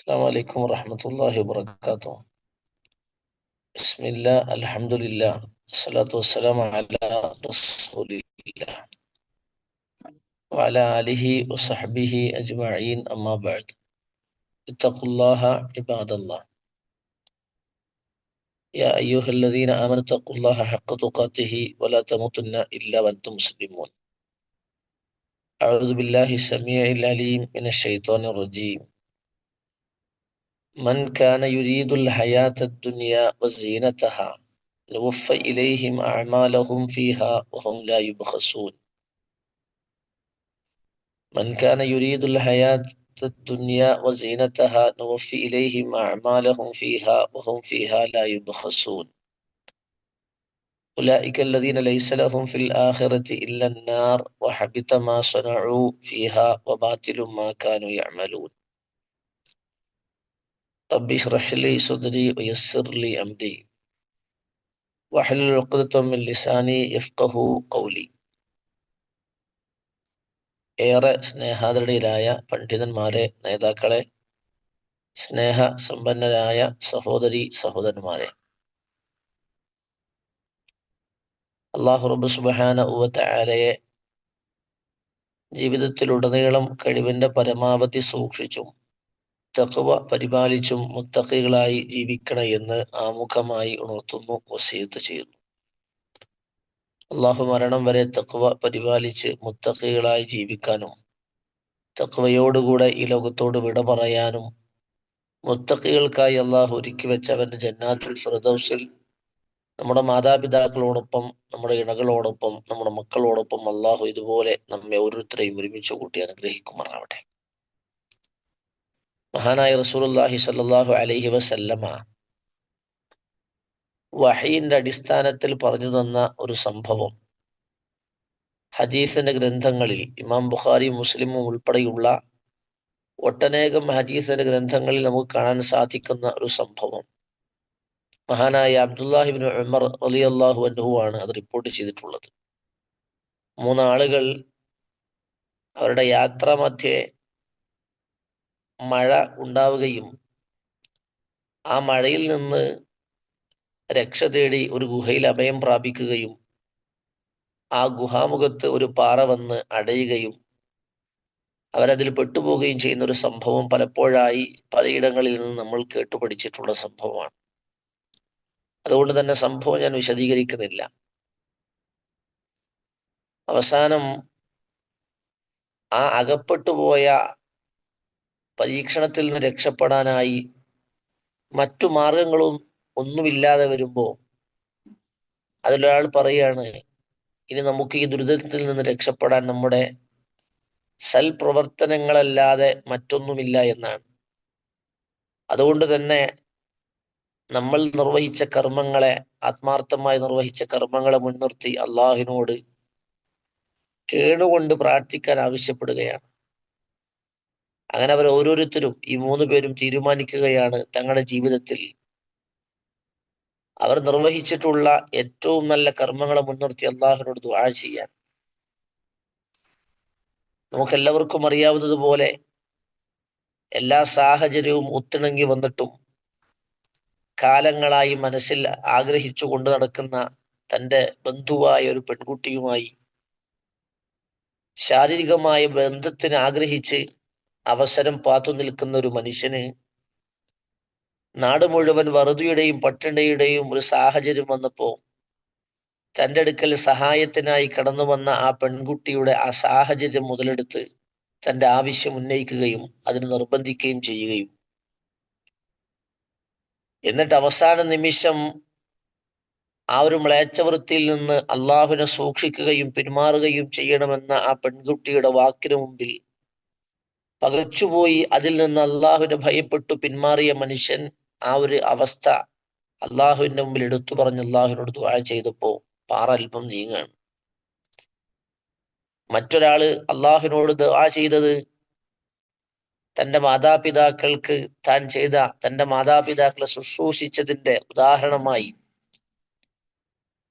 السلام عليكم ورحمة الله وبركاته. بسم الله الحمد لله الصلاة والسلام على رسول الله وعلى آله وصحبه أجمعين أما بعد. اتقوا الله عباد الله. يا أيها الذين آمنوا اتقوا الله حق تقاته ولا تموتن إلا وأنتم مسلمون. أعوذ بالله السميع العليم من الشيطان الرجيم. من كان يريد الحياة الدنيا وزينتها نوفى إليهم أعمالهم فيها وهم لا يبخسون. من كان يريد الحياة الدنيا وزينتها نوفي إليهم أعمالهم فيها وهم فيها لا يبخسون. أولئك الذين ليس لهم في الآخرة إلا النار وحبط ما صنعوا فيها وباطل ما كانوا يعملون. رب اشرح لي صدري ويسر لي أمري واحلل عقدة من لساني يفقه قولي ഏറെ സ്നേഹാദരണീയരായ പണ്ഡിതന്മാരെ നേതാക്കളെ സ്നേഹ സമ്പന്നരായ സഹോദരി സഹോദരന്മാരെ അള്ളാഹു റബ്ബ് സുബഹാന ഉവത്തആലയെ ജീവിതത്തിലുടനീളം കഴിവിന്റെ പരമാവധി സൂക്ഷിച്ചും തഖ്വ പരിപാലിച്ചും മുത്തഖികളായി ജീവിക്കണം എന്ന് ആമുഖമായി ഉണർത്തുന്നു വസീയത്ത് ചെയ്യുന്നു. അള്ളാഹു മരണം വരെ തഖ്വ പരിപാലിച്ച് മുത്തഖികളായി ജീവിക്കാനും തഖ്വയോടുകൂടെ ഈ ലോകത്തോട് വിട പറയാനും മുത്തഖികൾക്കായി അള്ളാഹു ഒരുക്കി വെച്ച അവന്റെ ജന്നാത്തുൽ ഫിർദൗസിൽ നമ്മുടെ മാതാപിതാക്കളോടൊപ്പം നമ്മുടെ ഇണകളോടൊപ്പം നമ്മുടെ മക്കളോടൊപ്പം അള്ളാഹു ഇതുപോലെ നമ്മെ ഓരോരുത്തരെയും ഒരുമിച്ച് കൂട്ടി അനുഗ്രഹിക്കുമാറാവട്ടെ. മഹാനായ റസൂലുള്ളാഹി സ്വല്ലല്ലാഹു അലൈഹി വസല്ലമ വഹീന്റെ അടിസ്ഥാനത്തിൽ പറഞ്ഞു തന്ന ഒരു സംഭവം. ഹദീസിന്റെ ഗ്രന്ഥങ്ങളിൽ ഇമാം ബുഖാരി മുസ്ലിമും ഉൾപ്പെടെയുള്ള ഒട്ടനേകം ഹദീസിന്റെ ഗ്രന്ഥങ്ങളിൽ നമുക്ക് കാണാൻ സാധിക്കുന്ന ഒരു സംഭവം. മഹാനായ അബ്ദുല്ലാഹിബിൻ ഉമർ അലി അള്ളാഹു ആണ് അത് റിപ്പോർട്ട് ചെയ്തിട്ടുള്ളത്. മൂന്നാളുകൾ അവരുടെ യാത്രാ മധ്യേ മഴ ഉണ്ടാവുകയും ആ മഴയിൽ നിന്ന് രക്ഷ തേടി ഒരു ഗുഹയിൽ അഭയം പ്രാപിക്കുകയും ആ ഗുഹാമുഖത്ത് ഒരു പാറ വന്ന് അടയുകയും അവരതിൽ പെട്ടുപോവുകയും ചെയ്യുന്ന ഒരു സംഭവം പലപ്പോഴായി പലയിടങ്ങളിൽ നിന്ന് നമ്മൾ കേട്ടുപഠിച്ചിട്ടുള്ള സംഭവമാണ്. അതുകൊണ്ട് തന്നെ സംഭവം ഞാൻ വിശദീകരിക്കുന്നില്ല. അവസാനം ആ അകപ്പെട്ടുപോയ പരീക്ഷണത്തിൽ നിന്ന് രക്ഷപ്പെടാനായി മറ്റു മാർഗങ്ങളും ഒന്നുമില്ലാതെ വരുമ്പോ അതിലൊരാൾ പറയാണ് ഇനി നമുക്ക് ഈ ദുരിതത്തിൽ നിന്ന് രക്ഷപ്പെടാൻ നമ്മുടെ സൽപ്രവർത്തനങ്ങളല്ലാതെ മറ്റൊന്നുമില്ല എന്നാണ്. അതുകൊണ്ട് തന്നെ നമ്മൾ നിർവഹിച്ച കർമ്മങ്ങളെ ആത്മാർത്ഥമായി നിർവഹിച്ച കർമ്മങ്ങളെ മുൻനിർത്തി അള്ളാഹിനോട് കേണുകൊണ്ട് പ്രാർത്ഥിക്കാൻ ആവശ്യപ്പെടുകയാണ്. അങ്ങനെ അവർ ഓരോരുത്തരും ഈ മൂന്ന് പേരും തീരുമാനിക്കുകയാണ് തങ്ങളുടെ ജീവിതത്തിൽ. അവർ നിർവഹിച്ചിട്ടുള്ള ഏറ്റവും നല്ല കർമ്മങ്ങളെ മുൻനിർത്തി അള്ളാഹുനോട് ദുആ ചെയ്യാൻ. നമുക്കെല്ലാവർക്കും അറിയാവുന്നതുപോലെ എല്ലാ സാഹചര്യവും ഒത്തിണങ്ങി വന്നിട്ടും കാലങ്ങളായി മനസ്സിൽ ആഗ്രഹിച്ചു കൊണ്ട് നടക്കുന്ന തന്റെ ബന്ധുവായ ഒരു പെൺകുട്ടിയുമായി ശാരീരികമായ ബന്ധത്തിന് ആഗ്രഹിച്ച് അവസരം പാത്തു നിൽക്കുന്ന ഒരു മനുഷ്യന് നാട് മുഴുവൻ വറുതിയുടെയും പട്ടിണിയുടെയും ഒരു സാഹചര്യം വന്നപ്പോ തന്റെ അടുക്കൽ സഹായത്തിനായി കടന്നു വന്ന ആ പെൺകുട്ടിയുടെ ആ സാഹചര്യം മുതലെടുത്ത് തന്റെ ആവശ്യം ഉന്നയിക്കുകയും അതിന് നിർബന്ധിക്കുകയും ചെയ്യുകയും. എന്നിട്ട് അവസാന നിമിഷം ആ ഒരു മ്ലേച്ഛവൃത്തിയിൽ നിന്ന് അള്ളാഹുവിനെ സൂക്ഷിക്കുകയും പിന്മാറുകയും ചെയ്യണമെന്ന ആ പെൺകുട്ടിയുടെ വാക്കിനു മുമ്പിൽ പകച്ചുപോയി അതിൽ നിന്ന് അള്ളാഹുവിനെ ഭയപ്പെട്ടു പിന്മാറിയ മനുഷ്യൻ ആ ഒരു അവസ്ഥ അള്ളാഹുവിന്റെ മുമ്പിൽ എടുത്തു പറഞ്ഞ് അള്ളാഹുവിനോട് ദുആ ചെയ്തപ്പോ പാറ അല്പം നീങ്ങാണ്. മറ്റൊരാൾ അള്ളാഹുവിനോട് ദുആ ചെയ്തത് തന്റെ മാതാപിതാക്കൾക്ക് താൻ ചെയ്ത തന്റെ മാതാപിതാക്കളെ ശുശ്രൂഷിച്ചതിന്റെ ഉദാഹരണമായി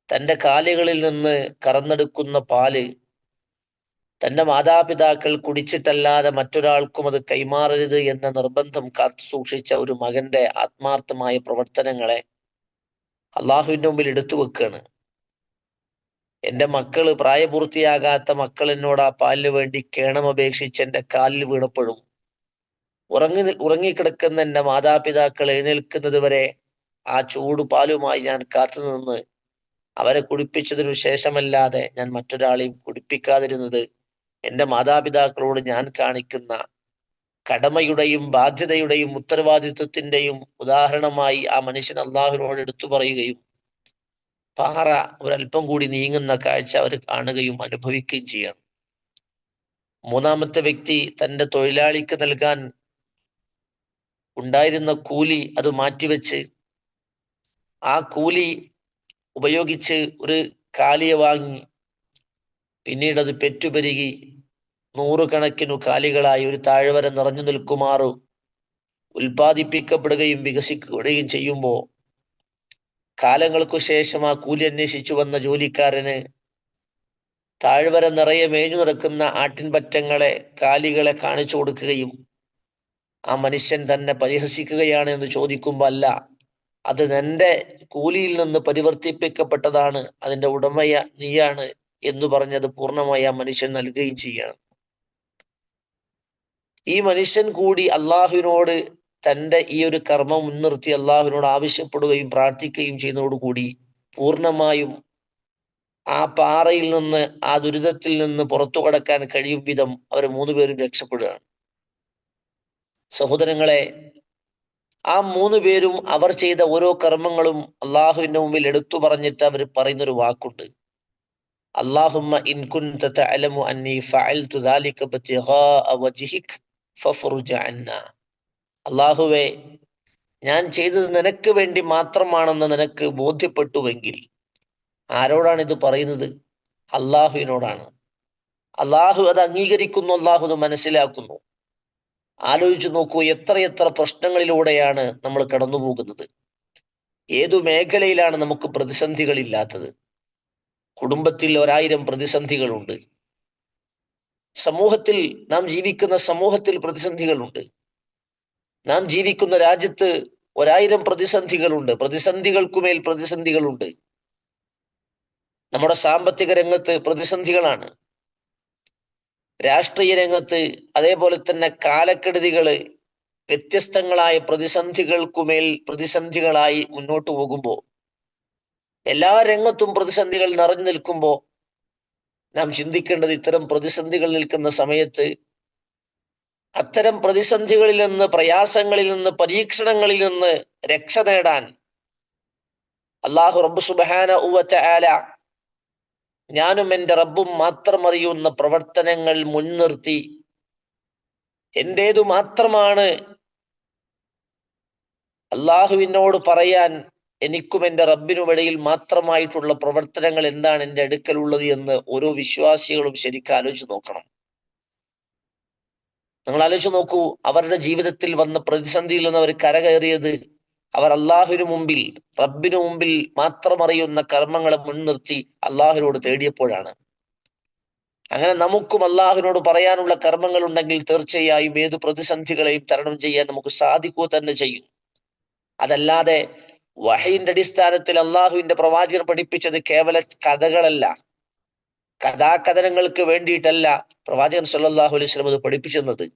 തന്റെ കാലുകളിൽ നിന്ന് കറന്നെടുക്കുന്ന പാൽ തന്റെ മാതാപിതാക്കൾ കുടിച്ചിട്ടല്ലാതെ മറ്റൊരാൾക്കും അത് കൈമാറരുത് എന്ന നിർബന്ധം കാത്തു സൂക്ഷിച്ച ഒരു മകന്റെ ആത്മാർത്ഥമായ പ്രവർത്തനങ്ങളെ അള്ളാഹുവിന്റെ മുമ്പിൽ എടുത്തു വെക്കുകയാണ് എന്റെ മക്കൾ പ്രായപൂർത്തിയാകാത്ത മക്കൾ എന്നോട് ആ പാലിന് വേണ്ടി കേണമപേക്ഷിച്ച് എന്റെ കാലിൽ വീണപ്പോഴും ഉറങ്ങി ഉറങ്ങിക്കിടക്കുന്ന എന്റെ മാതാപിതാക്കൾ എഴുന്നേൽക്കുന്നത് വരെ ആ ചൂട് പാലുമായി ഞാൻ കാത്തുനിന്ന് അവരെ കുടിപ്പിച്ചതിനു ശേഷമല്ലാതെ ഞാൻ മറ്റൊരാളെയും കുടിപ്പിക്കാതിരുന്നത് എന്റെ മാതാപിതാക്കളോട് ഞാൻ കാണിക്കുന്ന കടമയുടെയും ബാധ്യതയുടെയും ഉത്തരവാദിത്വത്തിന്റെയും ഉദാഹരണമായി ആ മനുഷ്യൻ അള്ളാഹുവിനോട് എടുത്തു പറയുകയും പാറ ഒരല്പം കൂടി നീങ്ങുന്ന കാഴ്ച അവർ കാണുകയും അനുഭവിക്കുകയും ചെയ്യണം. മൂന്നാമത്തെ വ്യക്തി തന്റെ തൊഴിലാളിക്ക് നൽകാൻ ഉണ്ടായിരുന്ന കൂലി അത് മാറ്റിവെച്ച് ആ കൂലി ഉപയോഗിച്ച് ഒരു കാലിയെ വാങ്ങി പിന്നീട് അത് പെറ്റുപെരുകി നൂറുകണക്കിനു കാലികളായി ഒരു താഴ്വര നിറഞ്ഞു നിൽക്കുമാറു. ഉൽപാദിപ്പിക്കപ്പെടുകയും വികസിക്കുകയും ചെയ്യുമ്പോൾ കാലങ്ങൾക്കു ശേഷം ആ കൂലി അന്വേഷിച്ചു വന്ന ജോലിക്കാരന് താഴ്വര നിറയെ മേഞ്ഞു നടക്കുന്ന ആട്ടിൻപറ്റങ്ങളെ കാലികളെ കാണിച്ചു കൊടുക്കുകയും ആ മനുഷ്യൻ തന്നെ പരിഹസിക്കുകയാണ് എന്ന് ചോദിക്കുമ്പോ അല്ല അത് നിന്റെ കൂലിയിൽ നിന്ന് പരിവർത്തിപ്പിക്കപ്പെട്ടതാണ് അതിന്റെ ഉടമയ നീയാണ് എന്ന് പറഞ്ഞത് പൂർണമായി ആ മനുഷ്യൻ നൽകുകയും ചെയ്യണം. ഈ മനുഷ്യൻ കൂടി അള്ളാഹുവിനോട് തന്റെ ഈ ഒരു കർമ്മം മുൻനിർത്തി അള്ളാഹുവിനോട് ആവശ്യപ്പെടുകയും പ്രാർത്ഥിക്കുകയും ചെയ്യുന്നതോടുകൂടി പൂർണമായും ആ പാറയിൽ നിന്ന് ആ ദുരിതത്തിൽ നിന്ന് പുറത്തു കടക്കാൻ കഴിയും വിധം അവർ മൂന്നുപേരും രക്ഷപ്പെടുകയാണ്. സഹോദരങ്ങളെ ആ മൂന്ന് പേരും അവർ ചെയ്ത ഓരോ കർമ്മങ്ങളും അള്ളാഹുവിന്റെ മുമ്പിൽ എടുത്തു പറഞ്ഞിട്ട് അവർ പറയുന്നൊരു വാക്കുണ്ട്. അള്ളാഹുമ്മ ഇൻ കുൻത തഅലമു അന്നി ഫഅൽതു ദാലിക ബതിഗാഅ വജ്ഹിക് ഫഫ്റുജ അന്ന. അള്ളാഹുവേ ഞാൻ ചെയ്തത് നിനക്ക് വേണ്ടി മാത്രമാണെന്ന് നിനക്ക് ബോധ്യപ്പെട്ടുവെങ്കിൽ ആരോടാണ് ഇത് പറയുന്നത്? അള്ളാഹുവിനോടാണ് അള്ളാഹു അത് അംഗീകരിക്കുന്നു അള്ളാഹു അത് മനസ്സിലാക്കുന്നു. ആലോചിച്ചു നോക്കൂ എത്രയെത്ര പ്രശ്നങ്ങളിലൂടെയാണ് നമ്മൾ കടന്നു പോകുന്നത് ഏതു മേഖലയിലാണ് നമുക്ക് പ്രതിസന്ധികളില്ലാത്തത്? കുടുംബത്തിൽ ഒരായിരം പ്രതിസന്ധികളുണ്ട്. സമൂഹത്തിൽ നാം ജീവിക്കുന്ന സമൂഹത്തിൽ പ്രതിസന്ധികളുണ്ട്. നാം ജീവിക്കുന്ന രാജ്യത്ത് ഒരായിരം പ്രതിസന്ധികളുണ്ട്. പ്രതിസന്ധികൾക്കുമേൽ പ്രതിസന്ധികളുണ്ട്. നമ്മുടെ സാമ്പത്തിക രംഗത്ത് പ്രതിസന്ധികളാണ്. രാഷ്ട്രീയ രംഗത്ത് അതേപോലെ തന്നെ കാലക്കെടുതികൾ വ്യത്യസ്തങ്ങളായ പ്രതിസന്ധികൾക്കുമേൽ പ്രതിസന്ധികളായി മുന്നോട്ട് പോകുമ്പോൾ എല്ലാ രംഗത്തും പ്രതിസന്ധികൾ നിറഞ്ഞു നിൽക്കുമ്പോൾ നാം ചിന്തിക്കേണ്ടത് ഇത്തരം പ്രതിസന്ധികൾ നിൽക്കുന്ന സമയത്ത് അത്തരം പ്രതിസന്ധികളിൽ നിന്ന് പ്രയാസങ്ങളിൽ നിന്ന് പരീക്ഷണങ്ങളിൽ നിന്ന് രക്ഷ നേടാൻ അള്ളാഹു റബ്ബു സുബാന ഉവറ്റ ആല ഞാനും എന്റെ റബ്ബും മാത്രം അറിയുന്ന പ്രവർത്തനങ്ങൾ മുൻനിർത്തി എന്റേതു മാത്രമാണ് അള്ളാഹുവിനോട് പറയാൻ എനിക്കും എന്റെ റബ്ബിനുമിടയിൽ മാത്രമായിട്ടുള്ള പ്രവർത്തനങ്ങൾ എന്താണ് എന്റെ അടുക്കലുള്ളത് എന്ന് ഓരോ വിശ്വാസികളും ശരിക്കും ആലോചിച്ച് നോക്കണം. നിങ്ങൾ ആലോചിച്ച് നോക്കൂ അവരുടെ ജീവിതത്തിൽ വന്ന പ്രതിസന്ധിയിൽ നിന്ന് അവർ കരകയറിയത് അവർ അള്ളാഹുവിനു മുമ്പിൽ റബ്ബിനു മുമ്പിൽ മാത്രം അറിയുന്ന കർമ്മങ്ങളെ മുൻനിർത്തി അള്ളാഹുവിനോട് തേടിയപ്പോഴാണ്. അങ്ങനെ നമുക്കും അള്ളാഹുവിനോട് പറയാനുള്ള കർമ്മങ്ങൾ ഉണ്ടെങ്കിൽ തീർച്ചയായും ഏത് പ്രതിസന്ധികളെയും തരണം ചെയ്യാൻ നമുക്ക് സാധിക്കുക തന്നെ ചെയ്യും. അതല്ലാതെ വഹയിന്റെ അടിസ്ഥാനത്തിൽ അള്ളാഹുവിന്റെ പ്രവാചകൻ പഠിപ്പിച്ചത് കേവല കഥകളല്ല. കഥാകഥനങ്ങൾക്ക് വേണ്ടിയിട്ടല്ല പ്രവാചകൻ സല്ലാഹു അലൈഹി വസല്ലം അത് പഠിപ്പിച്ചെന്നത്.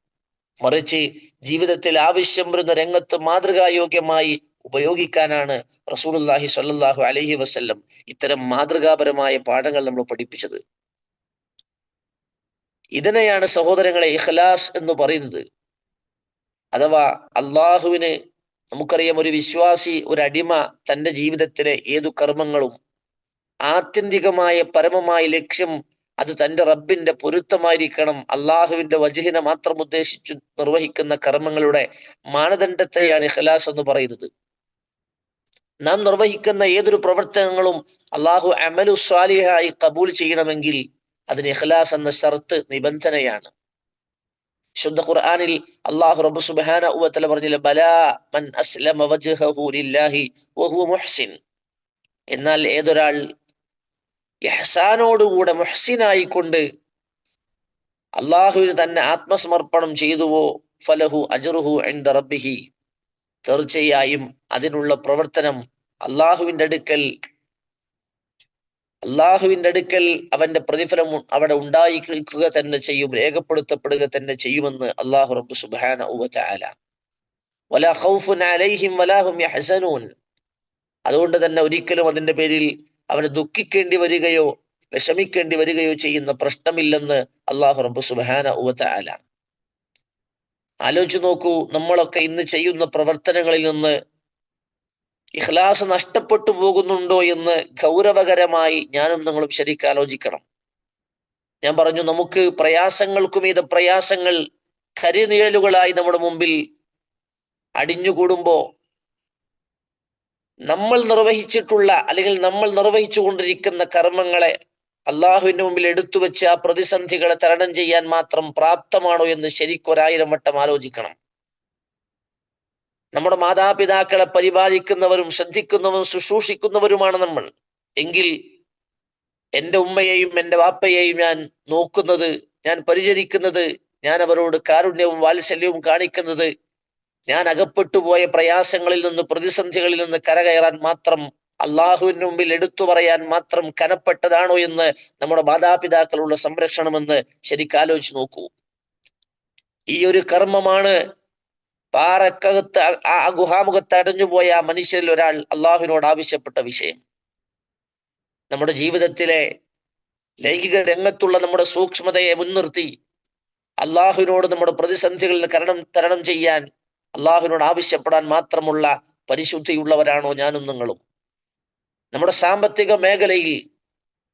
മറിച്ച് ജീവിതത്തിൽ ആവശ്യം വരുന്ന രംഗത്ത് മാതൃകായോഗ്യമായി ഉപയോഗിക്കാനാണ് റസൂലുള്ളാഹി സല്ലാഹു അലഹി വസ്ല്ലം ഇത്തരം മാതൃകാപരമായ പാഠങ്ങൾ നമ്മൾ പഠിപ്പിച്ചത്. ഇതിനെയാണ് സഹോദരങ്ങളെ ഇഖ്ലാസ് എന്ന് പറയുന്നത്. അഥവാ അള്ളാഹുവിന് നമുക്കറിയാം ഒരു വിശ്വാസി ഒരു അടിമ തന്റെ ജീവിതത്തിലെ ഏതു കർമ്മങ്ങളും ആത്യന്തികമായ പരമമായ ലക്ഷ്യം അത് തന്റെ റബ്ബിന്റെ പൊരുത്തമായിരിക്കണം. അള്ളാഹുവിന്റെ വജഹിനെ മാത്രം ഉദ്ദേശിച്ചു നിർവഹിക്കുന്ന കർമ്മങ്ങളുടെ മാനദണ്ഡത്തെയാണ് ഇഖലാസ് എന്ന് പറയുന്നത്. നാം നിർവഹിക്കുന്ന ഏതൊരു പ്രവർത്തനങ്ങളും അള്ളാഹു അമലു സ്വാലിഹായി കബൂൽ ചെയ്യണമെങ്കിൽ അതിന് ഇഖ്ലാസ് എന്ന ഷർത്ത് നിബന്ധനയാണ്. ശുദ്ധ ഖുർആനിൽ അള്ളാഹു റബ്ബ് സുബ്ഹാന ഉവത്തല പറഞ്ഞില്ല ബല മൻ അസ്ലമ വജ്ഹഹു ലില്ലാഹി വഹുവ മുഹ്സിൻ. എന്നാൽ ഏതൊരാൾ ഇഹ്സാനോടുകൂടെ മുഹ്സിനായിക്കൊണ്ട് അള്ളാഹുവിന് തന്നെ ആത്മസമർപ്പണം ചെയ്തുവോ ഫലഹു അജറുഹു എൻദ റബ്ബിഹി. തീർച്ചയായും അതിനുള്ള പ്രവർത്തനം അള്ളാഹുവിന്റെ അടുക്കൽ അള്ളാഹുവിന്റെ അടുക്കൽ അവന്റെ പ്രതിഫലം അവിടെ ഉണ്ടായിരിക്കുക തന്നെ ചെയ്യും രേഖപ്പെടുത്തപ്പെടുക തന്നെ ചെയ്യുമെന്ന് അള്ളാഹു റബ്ബ് സുബാന അതുകൊണ്ട് തന്നെ ഒരിക്കലും അതിന്റെ പേരിൽ അവന് ദുഃഖിക്കേണ്ടി വരികയോ വിഷമിക്കേണ്ടി വരികയോ ചെയ്യുന്ന പ്രശ്നമില്ലെന്ന് അള്ളാഹു റബ്ബു സുബാന ആലോചിച്ചു നോക്കൂ നമ്മളൊക്കെ ഇന്ന് ചെയ്യുന്ന പ്രവർത്തനങ്ങളിൽ നിന്ന് ഇഖ്ലാസ് നഷ്ടപ്പെട്ടു പോകുന്നുണ്ടോ എന്ന് ഗൗരവകരമായി ഞാനും നിങ്ങളും ശരിക്കും ആലോചിക്കണം. ഞാൻ പറഞ്ഞു നമുക്ക് പ്രയാസങ്ങൾക്കുമീത പ്രയാസങ്ങൾ കരിനിഴലുകളായി നമ്മുടെ മുമ്പിൽ അടിഞ്ഞുകൂടുമ്പോ നമ്മൾ നിർവഹിച്ചിട്ടുള്ള അല്ലെങ്കിൽ നമ്മൾ നിർവഹിച്ചു കൊണ്ടിരിക്കുന്ന കർമ്മങ്ങളെ അള്ളാഹുവിന്റെ മുമ്പിൽ എടുത്തുവെച്ച് ആ പ്രതിസന്ധികളെ തരണം ചെയ്യാൻ മാത്രം പ്രാപ്തമാണോ എന്ന് ശരിക്കൊരായിരം വട്ടം ആലോചിക്കണം. നമ്മുടെ മാതാപിതാക്കളെ പരിപാലിക്കുന്നവരും ശ്രദ്ധിക്കുന്നവരും ശുശ്രൂഷിക്കുന്നവരുമാണ് നമ്മൾ. എങ്കിൽ എന്റെ ഉമ്മയെയും എന്റെ വാപ്പയെയും ഞാൻ നോക്കുന്നത് ഞാൻ പരിചരിക്കുന്നത് ഞാൻ അവരോട് കാരുണ്യവും വാത്സല്യവും കാണിക്കുന്നത് ഞാൻ അകപ്പെട്ടു പോയ പ്രയാസങ്ങളിൽ നിന്ന് പ്രതിസന്ധികളിൽ നിന്ന് കരകയറാൻ മാത്രം അള്ളാഹുവിന് മുമ്പിൽ എടുത്തു പറയാൻ മാത്രം കനപ്പെട്ടതാണോ എന്ന് നമ്മുടെ മാതാപിതാക്കളുള്ള സംരക്ഷണമെന്ന് ശരിക്കാലോചിച്ച് നോക്കൂ. ഈ ഒരു കർമ്മമാണ് പാറക്കകത്ത് ആ ഗുഹാമുഖത്ത് അടഞ്ഞുപോയ ആ മനുഷ്യരിൽ ഒരാൾ അള്ളാഹുവിനോട് ആവശ്യപ്പെട്ട വിഷയം. നമ്മുടെ ജീവിതത്തിലെ ലൈംഗിക രംഗത്തുള്ള നമ്മുടെ സൂക്ഷ്മതയെ മുൻനിർത്തി അള്ളാഹുവിനോട് നമ്മുടെ പ്രതിസന്ധികളിൽ കരണം തരണം ചെയ്യാൻ അള്ളാഹുവിനോട് ആവശ്യപ്പെടാൻ മാത്രമുള്ള പരിശുദ്ധിയുള്ളവരാണോ ഞാനും നിങ്ങളും? നമ്മുടെ സാമ്പത്തിക മേഖലയിൽ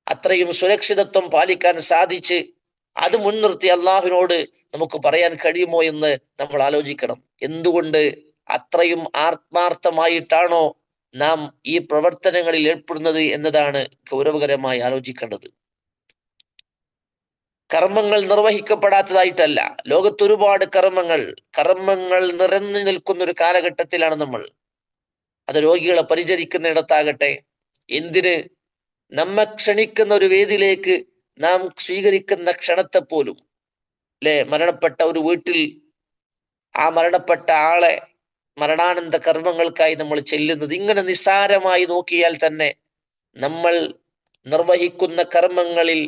അത്രയും സുരക്ഷിതത്വം പാലിക്കാൻ സാധിച്ച് അത് മുൻനിർത്തി അള്ളാഹുവിനോട് നമുക്ക് പറയാൻ കഴിയുമോ എന്ന് നമ്മൾ ആലോചിക്കണം. എന്തുകൊണ്ട് അത്രയും ആത്മാർത്ഥമായിട്ടാണോ നാം ഈ പ്രവർത്തനങ്ങളിൽ ഏർപ്പെടുന്നത് എന്നതാണ് ഗൗരവകരമായി ആലോചിക്കേണ്ടത്. കർമ്മങ്ങൾ നിർവഹിക്കപ്പെടാത്തതായിട്ടല്ല. ലോകത്ത് ഒരുപാട് കർമ്മങ്ങൾ കർമ്മങ്ങൾ നിറഞ്ഞു നിൽക്കുന്ന ഒരു കാലഘട്ടത്തിലാണ് നമ്മൾ. അത് രോഗികളെ പരിചരിക്കുന്നിടത്താകട്ടെ എന്തിന് നമ്മെ ക്ഷണിക്കുന്ന ഒരു വേദിയിലേക്ക് നാം സ്വീകരിക്കുന്ന ക്ഷണത്തെ പോലും അല്ലെ മരണപ്പെട്ട ഒരു വീട്ടിൽ ആ മരണപ്പെട്ട ആളെ മരണാനന്ദ കർമ്മങ്ങൾക്കായി നമ്മൾ ചെല്ലുന്നത് ഇങ്ങനെ നിസ്സാരമായി നോക്കിയാൽ തന്നെ നമ്മൾ നിർവഹിക്കുന്ന കർമ്മങ്ങളിൽ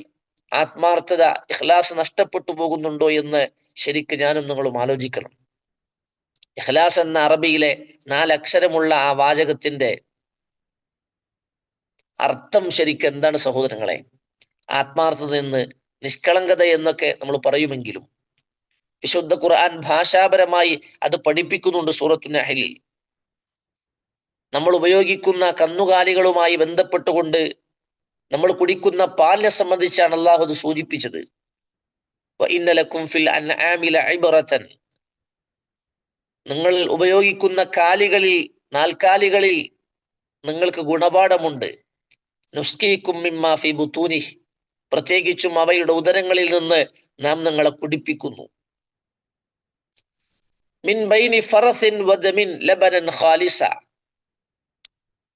ആത്മാർത്ഥത ഇഖ്ലാസ് നഷ്ടപ്പെട്ടു പോകുന്നുണ്ടോ എന്ന് ശരിക്ക് ഞാനും നിങ്ങളും ആലോചിക്കണം. ഇഖ്ലാസ് എന്ന അറബിയിലെ നാലക്ഷരമുള്ള ആ വാചകത്തിന്റെ അർത്ഥം ശരിക്കും എന്താണ് സഹോദരങ്ങളെ? ആത്മാർത്ഥത എന്ന് നിഷ്കളങ്കത എന്നൊക്കെ നമ്മൾ പറയുമെങ്കിലും വിശുദ്ധ ഖുർആൻ ഭാഷാപരമായി അത് പഠിപ്പിക്കുന്നുണ്ട് സൂറത്തു നഹലിൽ നമ്മൾ ഉപയോഗിക്കുന്ന കന്നുകാലികളുമായി ബന്ധപ്പെട്ടുകൊണ്ട് നമ്മൾ കുടിക്കുന്ന പാലിനെ സംബന്ധിച്ചാണ് അള്ളാഹു അത് സൂചിപ്പിച്ചത്. നിങ്ങൾ ഉപയോഗിക്കുന്ന കാലികളിൽ നാൽക്കാലികളിൽ നിങ്ങൾക്ക് ഗുണപാഠമുണ്ട്. നുസ്കീക്കും മിമ്മാ ഫി ബുത്തൂനി പ്രത്യേകിച്ചും അവയുടെ ഉദരങ്ങളിൽ നിന്ന് നാം നിങ്ങളെ കുടിപ്പിക്കുന്നു. മിൻ ബൈനി ഫറസിൻ വദമിൻ ലബനൻ ഖാലിസ.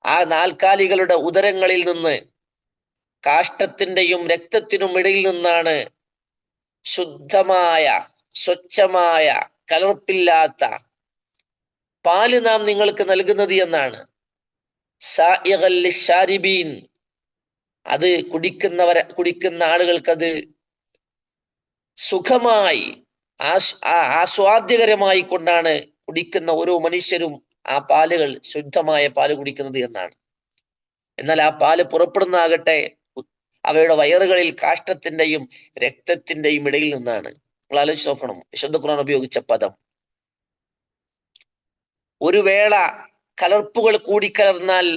ആ നാൽക്കാലികളുടെ ഉദരങ്ങളിൽ നിന്ന് കാഷ്ടത്തിന്റെയും രക്തത്തിനും ഇടയിൽ നിന്നാണ് ശുദ്ധമായ സ്വച്ഛമായ കലർപ്പില്ലാത്ത പാൽ നാം നിങ്ങൾക്ക് നൽകുന്നത് എന്നാണ്. അത് കുടിക്കുന്നവരെ കുടിക്കുന്ന ആളുകൾക്കത് സുഖമായി ആസ്വാദ്യകരമായി കൊണ്ടാണ് കുടിക്കുന്ന ഓരോ മനുഷ്യരും ആ പാലുകൾ ശുദ്ധമായ പാൽ കുടിക്കുന്നത് എന്നാണ്. എന്നാൽ ആ പാൽ പുറപ്പെടുന്നതാകട്ടെ അവയുടെ വയറുകളിൽ കാഷ്ടത്തിന്റെയും രക്തത്തിന്റെയും ഇടയിൽ നിന്നാണ്. നിങ്ങൾ ആലോചിച്ച് നോക്കണം വിശുദ്ധ ഖുർആൻ ഉപയോഗിച്ച പദം. ഒരു വേള കലർപ്പുകൾ കൂടിക്കലർന്നാൽ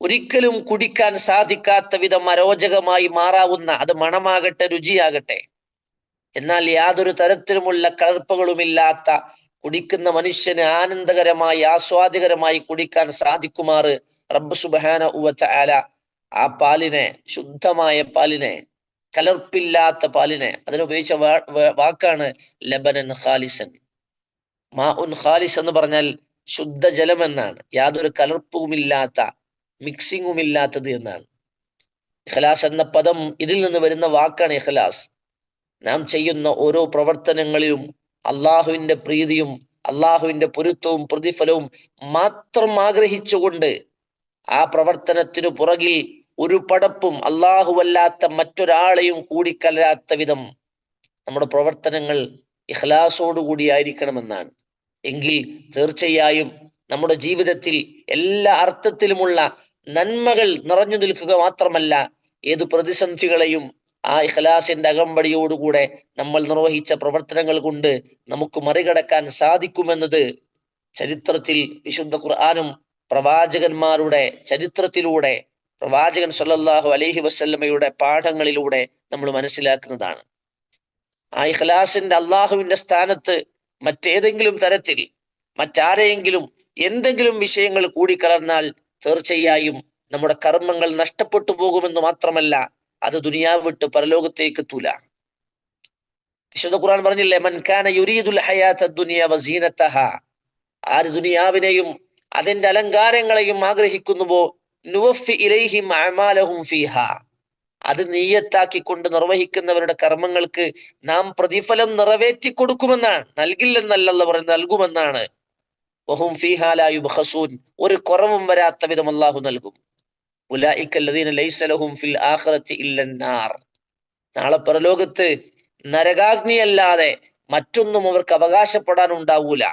ഒരിക്കലും കുടിക്കാൻ സാധിക്കാത്ത വിധം അരോചകമായി മാറാവുന്ന അത് മണമാകട്ടെ രുചിയാകട്ടെ. എന്നാൽ യാതൊരു തരത്തിലുമുള്ള കളർപ്പുകളുമില്ലാത്ത കുടിക്കുന്ന മനുഷ്യന് ആനന്ദകരമായി ആസ്വാദികരമായി കുടിക്കാൻ സാധിക്കുമാറ് റബ്ബ് സുബാന ഉവച്ച ആല ആ പാലിനെ ശുദ്ധമായ പാലിനെ കലർപ്പില്ലാത്ത പാലിനെ അതിനുപയോഗിച്ച വാക്കാണ് ലബനൻ ഖാലിസൻ. മാ ഉൻ ഖാലിസ് എന്ന് പറഞ്ഞാൽ ശുദ്ധജലം എന്നാണ് യാതൊരു കലർപ്പുമില്ലാത്ത മിക്സിങ്ങും ഇല്ലാത്തത് എന്നാണ്. ഇഖ്ലാസ് എന്ന പദം ഇതിൽ നിന്ന് വരുന്ന വാക്കാണ് ഇഖ്ലാസ്. നാം ചെയ്യുന്ന ഓരോ പ്രവർത്തനങ്ങളിലും അള്ളാഹുവിന്റെ പ്രീതിയും അള്ളാഹുവിന്റെ പൊരുത്തവും പ്രതിഫലവും മാത്രം ആഗ്രഹിച്ചുകൊണ്ട് ആ പ്രവർത്തനത്തിനു പുറകിൽ ഒരു പടപ്പും അല്ലാത്ത മറ്റൊരാളെയും കൂടിക്കലരാത്ത വിധം നമ്മുടെ പ്രവർത്തനങ്ങൾ ഇഖ്ലാസോടുകൂടി ആയിരിക്കണമെന്നാണ്. എങ്കിൽ തീർച്ചയായും നമ്മുടെ ജീവിതത്തിൽ എല്ലാ അർത്ഥത്തിലുമുള്ള നന്മകൾ നിറഞ്ഞു നിൽക്കുക മാത്രമല്ല ഏത് പ്രതിസന്ധികളെയും ആ ഇഖലാസിന്റെ അകമ്പടിയോടുകൂടെ നമ്മൾ നിർവഹിച്ച പ്രവർത്തനങ്ങൾ കൊണ്ട് നമുക്ക് മറികടക്കാൻ സാധിക്കുമെന്നത് ചരിത്രത്തിൽ വിശുദ്ധ ഖുർആാനും പ്രവാചകന്മാരുടെ ചരിത്രത്തിലൂടെ പ്രവാചകൻ സല്ലല്ലാഹു അലൈഹി വസല്ലമയുടെ പാഠങ്ങളിലൂടെ നമ്മൾ മനസ്സിലാക്കുന്നതാണ്. ആ ഇഖലാസിന്റെ അള്ളാഹുവിന്റെ സ്ഥാനത്ത് മറ്റേതെങ്കിലും തരത്തിൽ മറ്റാരെയെങ്കിലും എന്തെങ്കിലും വിഷയങ്ങൾ കൂടിക്കലർന്നാൽ തീർച്ചയായും നമ്മുടെ കർമ്മങ്ങൾ നഷ്ടപ്പെട്ടു പോകുമെന്ന് മാത്രമല്ല അത് ദുനിയാവ് വിട്ട് പരലോകത്തേക്ക് എത്തൂല. വിശുദ്ധ ഖുർആൻ പറഞ്ഞില്ലേ മൻകാന യുരീദുൽ ഹയാത്ത ദുനിയ വസീനത്തഹ ആര് ദുനിയാവിനെയും അതിന്റെ അലങ്കാരങ്ങളെയും ആഗ്രഹിക്കുന്നുവോ നുവഫി ഇലൈഹിം അമാലഹും ഫീഹ. അത് നീയത്താക്കിക്കൊണ്ട് നിർവഹിക്കുന്നവരുടെ കർമ്മങ്ങൾക്ക് നാം പ്രതിഫലം നിറവേറ്റി കൊടുക്കുമെന്നാണ് നൽകില്ലെന്നല്ല പറയുന്നത് നൽകുമെന്നാണ്. വഹും ഒരു കുറവും വരാത്ത വിധം അള്ളാഹു നൽകും. ഫിൽ ആഖിറത്തി ഇല്ലന്നാർ നാളെ പരലോകത്ത് മറ്റൊന്നും അവർക്ക് അവകാശപ്പെടാൻ ഉണ്ടാവൂല.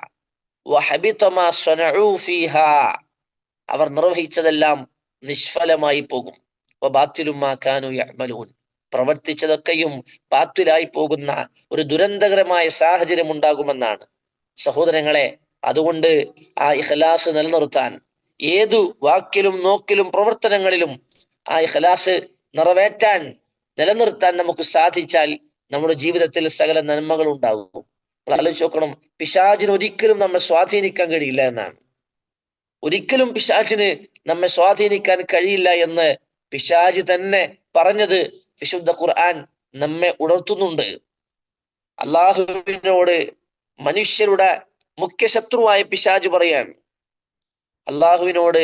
അവർ നിർവഹിച്ചതെല്ലാം നിഷ്ഫലമായി പോകും. പ്രവർത്തിച്ചതൊക്കെയും പാത്തിലായി പോകുന്ന ഒരു ദുരന്തകരമായ സാഹചര്യം ഉണ്ടാകുമെന്നാണ് സഹോദരങ്ങളെ അതുകൊണ്ട് ആ ഇഖ്ലാസ് നിലനിർത്താൻ ഏതു വാക്കിലും നോക്കിലും പ്രവർത്തനങ്ങളിലും ആ ഇഖ്ലാസ് നിറവേറ്റാൻ നിലനിർത്താൻ നമുക്ക് സാധിച്ചാൽ നമ്മുടെ ജീവിതത്തിൽ സകല നന്മകൾ ഉണ്ടാകും. ആലോചിച്ച് നോക്കണം പിശാചിന് ഒരിക്കലും നമ്മെ സ്വാധീനിക്കാൻ കഴിയില്ല എന്നാണ്. ഒരിക്കലും പിശാചിന് നമ്മെ സ്വാധീനിക്കാൻ കഴിയില്ല എന്ന് പിശാജി തന്നെ പറഞ്ഞത് വിശുദ്ധ ഖുർആൻ നമ്മെ ഉണർത്തുന്നുണ്ട്. അള്ളാഹുവിനോട് മനുഷ്യരുടെ മുഖ്യ ശത്രുവായ പിശാജ് പറയാൻ അള്ളാഹുവിനോട്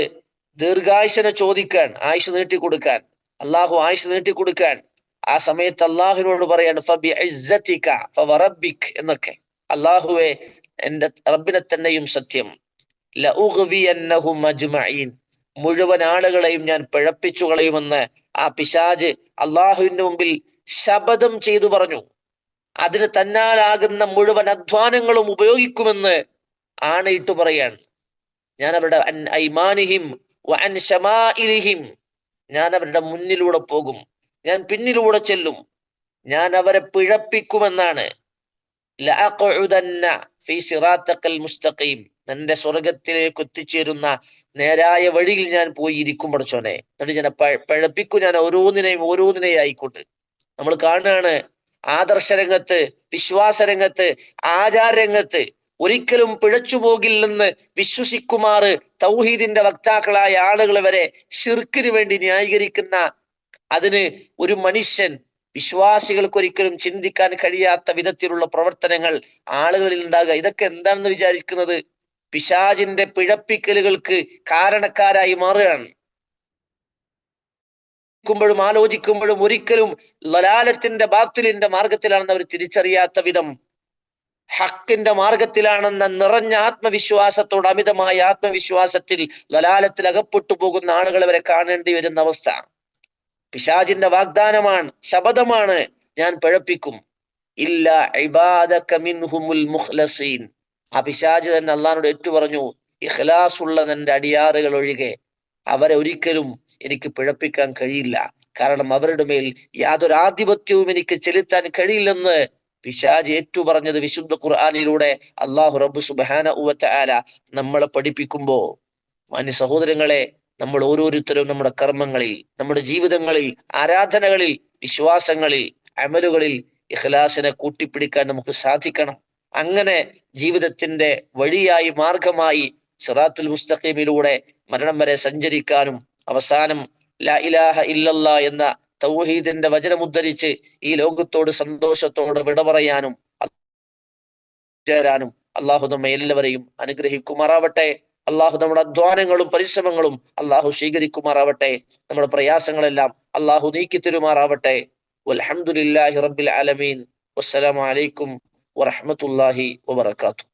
ദീർഘായുഷനെ ചോദിക്കാൻ ആയുഷ് നീട്ടിക്കൊടുക്കാൻ അള്ളാഹു ആയുഷ് നീട്ടിക്കൊടുക്കാൻ ആ സമയത്ത് അള്ളാഹുവിനോട് പറയാണ് ഫബി എന്നൊക്കെ. അള്ളാഹുവെ എന്റെ റബ്ബിനെ തന്നെയും സത്യം. മുഴുവൻ ആളുകളെയും ഞാൻ പിഴപ്പിച്ചു കളയുമെന്ന് ആ പിശാജ് അള്ളാഹുവിന്റെ മുമ്പിൽ ശപഥം ചെയ്തു പറഞ്ഞു. അതിന് തന്നാലാകുന്ന മുഴുവൻ അധ്വാനങ്ങളും ഉപയോഗിക്കുമെന്ന് ആണയിട്ട് പറയാണ്. ഞാൻ അവരുടെ ഐമാനിഹിം ഞാൻ അവരുടെ മുന്നിലൂടെ പോകും. ഞാൻ പിന്നിലൂടെ ചെല്ലും. ഞാൻ അവരെ പിഴപ്പിക്കുമെന്നാണ് മുസ്തഖീം. തന്റെ സ്വർഗത്തിലേക്ക് എത്തിച്ചേരുന്ന നേരായ വഴിയിൽ ഞാൻ പോയി ഇരിക്കും പഠിച്ചോനെ എന്നിട്ട് ഞാൻ പഴപ്പിക്കും. ഞാൻ ഓരോന്നിനെയും ഓരോന്നിനെയും ആയിക്കോട്ടെ. നമ്മൾ കാണുകയാണ് ആദർശ രംഗത്ത് വിശ്വാസ രംഗത്ത് ആചാര രംഗത്ത് ഒരിക്കലും പിഴച്ചു പോകില്ലെന്ന് തൗഹീദിന്റെ വക്താക്കളായ ആളുകൾ വരെ ഷിർക്കിന് വേണ്ടി ന്യായീകരിക്കുന്ന അതിന് ഒരു മനുഷ്യൻ വിശ്വാസികൾക്ക് ഒരിക്കലും ചിന്തിക്കാൻ കഴിയാത്ത വിധത്തിലുള്ള പ്രവർത്തനങ്ങൾ ആളുകളിൽ ഉണ്ടാകുക. ഇതൊക്കെ എന്താണെന്ന് വിചാരിക്കുന്നത്? പിശാജിന്റെ പിഴപ്പിക്കലുകൾക്ക് കാരണക്കാരായി മാറുകയാണ്. ുമ്പോഴും ആലോചിക്കുമ്പോഴും ഒരിക്കലും ലലാലത്തിന്റെ ബാത്തിലിന്റെ മാർഗത്തിലാണെന്ന് അവർ തിരിച്ചറിയാത്ത വിധം ഹക്കിന്റെ മാർഗത്തിലാണെന്ന നിറഞ്ഞ ആത്മവിശ്വാസത്തോട് അമിതമായ ആത്മവിശ്വാസത്തിൽ ലലാലത്തിൽ അകപ്പെട്ടു പോകുന്ന ആളുകൾ വരെ കാണേണ്ടി വരുന്ന അവസ്ഥ. പിശാജിന്റെ വാഗ്ദാനമാണ് ശബദമാണ് ഞാൻ പിഴപ്പിക്കും. ഇല്ല മുഖ്ലസീൻ. ആ പിശാജ് തന്നെ അള്ളഹാനോട് ഏറ്റു പറഞ്ഞു ഇഖ്ലാസ് ഉള്ള നിന്റെ അടിയാറുകൾ ഒഴികെ അവരെ ഒരിക്കലും എനിക്ക് പിഴപ്പിക്കാൻ കഴിയില്ല. കാരണം അവരുടെ മേൽ യാതൊരു ആധിപത്യവും എനിക്ക് ചെലുത്താൻ കഴിയില്ലെന്ന് പിശാജ് ഏറ്റു പറഞ്ഞത് വിശുദ്ധ ഖുർആാനിലൂടെ അള്ളാഹു റബ്ബു സുബാന ഉവല നമ്മളെ പഠിപ്പിക്കുമ്പോ. മാന്യ സഹോദരങ്ങളെ നമ്മൾ ഓരോരുത്തരും നമ്മുടെ കർമ്മങ്ങളിൽ നമ്മുടെ ജീവിതങ്ങളിൽ ആരാധനകളിൽ വിശ്വാസങ്ങളിൽ അമലുകളിൽ ഇഖ്ലാസിനെ കൂട്ടിപ്പിടിക്കാൻ നമുക്ക് സാധിക്കണം. അങ്ങനെ ജീവിതത്തിന്റെ വഴിയായി മാർഗമായി സിറാത്തുൽ മുസ്തഖീമിലൂടെ മരണം വരെ സഞ്ചരിക്കാനും അവസാനം ലാ ഇലാഹ ഇല്ലല്ല എന്ന തൗഹീദിന്റെ വചനമുദ്ധരിച്ച് ഈ ലോകത്തോട് സന്തോഷത്തോട് വിട പറയാനും ചേരാനും അള്ളാഹു നമ്മെ എല്ലാവരെയും അനുഗ്രഹിക്കുമാറാവട്ടെ. അള്ളാഹു നമ്മുടെ അധ്വാനങ്ങളും പരിശ്രമങ്ങളും അള്ളാഹു സ്വീകരിക്കുമാറാവട്ടെ. നമ്മുടെ പ്രയാസങ്ങളെല്ലാം അള്ളാഹു നീക്കി തരുമാറാവട്ടെ. വൽഹംദുലില്ലാഹി റബ്ബിൽ ആലമീൻ. വസ്സലാമു അലൈക്കും വറഹ്മത്തുള്ളാഹി വബറകാതുഹു.